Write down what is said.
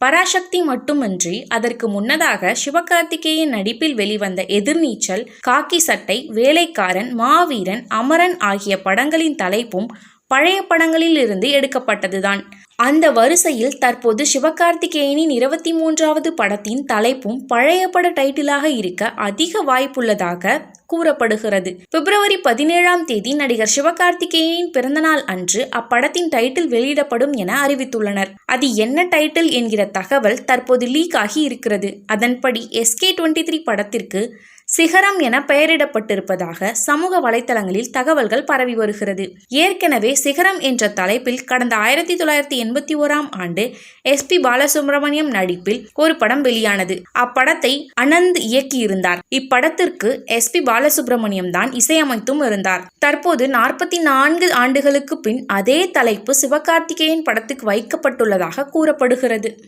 பராசக்தி மட்டுமின்றி அதற்கு முன்னதாக சிவகார்த்திகேயன் நடிப்பில் வெளிவந்த எதிர்நீச்சல் காக்கி சட்டை வேலைக்காரன் மாவீரன் அமரன் ஆகிய படங்களின் தலைப்பும் பழைய படங்களில் இருந்து எடுக்கப்பட்டதுதான். அந்த வரிசையில் தற்போது சிவகார்த்திகேயனின் இருபத்தி மூன்றாவது படத்தின் தலைப்பும் பழைய பட டைட்டிலாக இருக்க அதிக வாய்ப்புள்ளதாக கூறப்படுகிறது. பிப்ரவரி பதினேழாம் தேதி நடிகர் சிவகார்த்திகேயனின் பிறந்தநாள் அன்று அப்படத்தின் டைட்டில் வெளியிடப்படும் என அறிவித்துள்ளனர். அது என்ன டைட்டில் என்கிற தகவல் தற்போது லீக் ஆகி இருக்கிறது. அதன்படி எஸ்கே டுவெண்ட்டி த்ரீ படத்திற்கு சிகரம் என பெயரிடப்பட்டிருப்பதாக சமூக வலைத்தளங்களில் தகவல்கள் பரவி வருகிறது. ஏற்கனவே சிகரம் என்ற தலைப்பில் கடந்த ஆயிரத்தி தொள்ளாயிரத்தி எண்பத்தி ஓராம் ஆண்டு எஸ் பி பாலசுப்ரமணியம் நடிப்பில் ஒரு படம் வெளியானது. அப்படத்தை அனந்த் இயக்கியிருந்தார். இப்படத்திற்கு எஸ் பி பாலசுப்ரமணியம் தான் இசையமைத்தும் இருந்தார். தற்போது நாற்பத்தி நான்கு ஆண்டுகளுக்கு பின் அதே தலைப்பு சிவகார்த்திகேயன் படத்துக்கு வைக்கப்பட்டுள்ளதாக கூறப்படுகிறது.